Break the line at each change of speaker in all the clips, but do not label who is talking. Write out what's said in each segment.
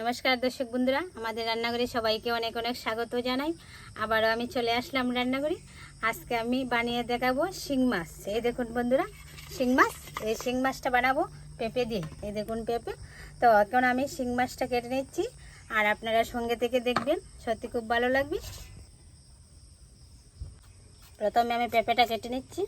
নমস্কার দর্শক বন্ধুরা, আমাদের রান্নাঘরে সবাইকে অনেক অনেক স্বাগত জানাই। আবারও আমি চলে আসলাম রান্নাঘরে। আজকে আমি বানিয়ে দেখাবো শিং মাছ। এই দেখুন বন্ধুরা, শিং মাছ। এই শিং মাছটা বানাবো পেঁপে দিয়ে। এই দেখুন পেঁপে। তো এখন আমি শিং মাছটা কেটে নিচ্ছি। আর আপনারা সঙ্গে থেকে দেখবেন, সত্যি খুব ভালো লাগবে। প্রথমে আমি পেঁপেটা কেটে নিচ্ছি।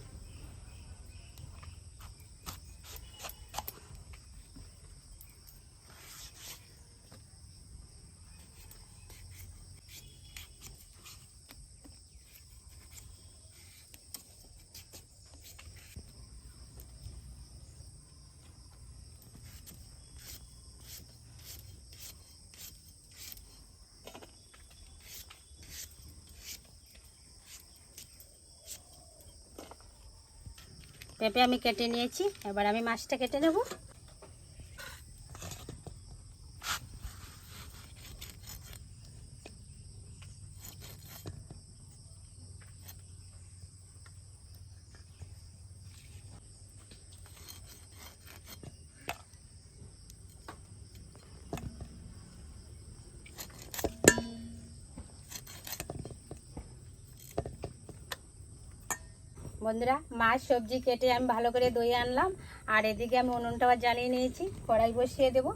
পেঁপে আমি কেটে নিয়েছি এবার আমি মাছটা কেটে নেব। বন্ধুরা, মাছ, সবজি কেটে আমি ভালো করে দই আনলাম। আর এদিকে আমি উনুনটা আবার জ্বালিয়ে নিয়েছি, কড়াই বসিয়ে দেব।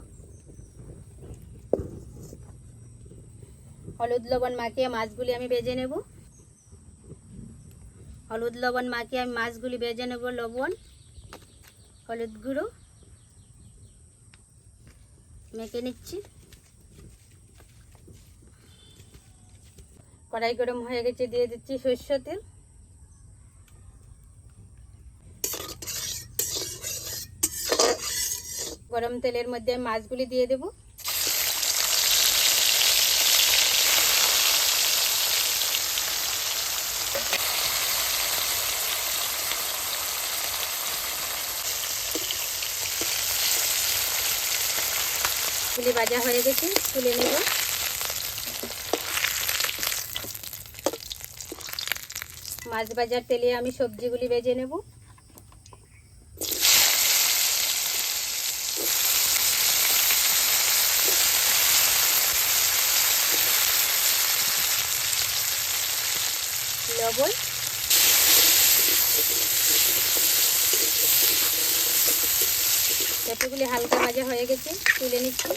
হলুদ লবণ মাখিয়ে মাছগুলি আমি বেজে নেব। হলুদ লবণ মাখিয়ে আমি মাছগুলি বেজে নেব লবণ, হলুদ গুঁড়ো। মেখে নিচ্ছি। কড়াই গরম হয়ে গেছে, দিয়ে দিচ্ছি সর্ষ তেল। গরম তেলের মধ্যে মাছগুলি দিয়ে দেব। গুলি ভাজা হয়ে গেছে, তুলে নেব। মাছ ভাজার তেলে আমি সবজিগুলি ভেজে নেব। লবণ। পেঁপেগুলি হালকা ভাজা হয়ে গেছে, তুলে নিচ্ছি।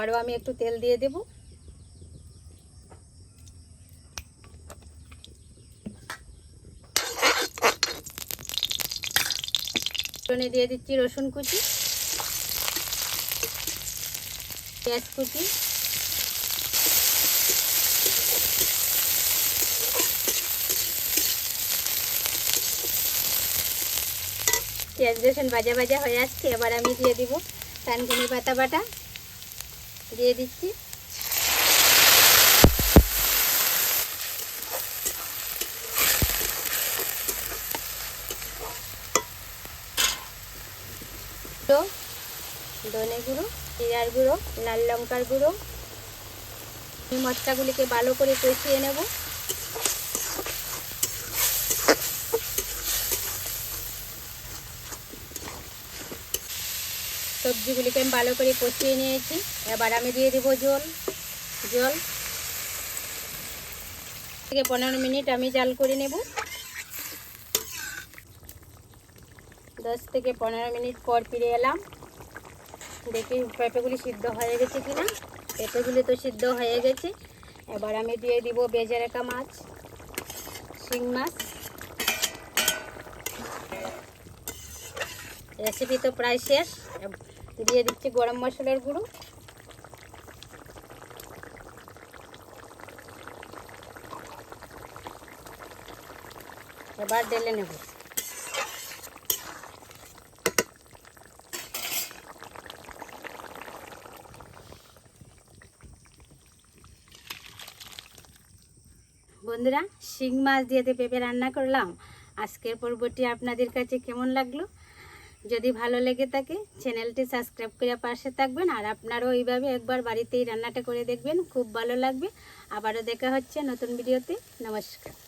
আরও আমি একটু তেল দিয়ে দেব। দিয়ে দিচ্ছি রসুন কুচি, পেঁয়াজ কুচি। পেঁয়াজ রসুন ভাজা ভাজা হয়ে আসছে, এবার আমি দিয়ে দিব কানকুনি পাতা বাটা। দিয়ে দিচ্ছি। ধনে গুঁড়ো, জিরার গুঁড়ো, লাল লঙ্কার গুঁড়ো। মশলাগুলিকে ভালো করে কষিয়ে নেব। সবজিগুলিকে আমি ভালো করে কষিয়ে নিয়েছি। এবার আমি দিয়ে দেবো জল। জল। থেকে পনেরো মিনিট আমি জাল করে নেব। দশ থেকে পনেরো মিনিট পর ফিরে এলাম। দেখি পেঁপেগুলি সিদ্ধ হয়ে গেছে কিনা। পেঁপেগুলি তো সিদ্ধ হয়ে গেছে। এবার আমি দিয়ে দিব বেজে রাখা মাছ, শিং মাছ। রেসিপি তো প্রায় শেষ। দিয়ে দিচ্ছি গরম মশলার গুঁড়ো। এবার ডেলে নেব। বন্ধুরা, শিং মাছ দিয়ে পেঁপে রান্না করলাম, আজকের পর্বটি আপনাদের কাছে কেমন লাগল? যদি ভালো লেগে থাকে, চ্যানেলটি সাবস্ক্রাইব করে পাশে থাকবেন। আর আপনারাও এইভাবে একবার বাড়িতেই রান্নাটা করে দেখবেন। খুব ভালো লাগবে। আবারও দেখা হচ্ছে নতুন ভিডিওতে। নমস্কার।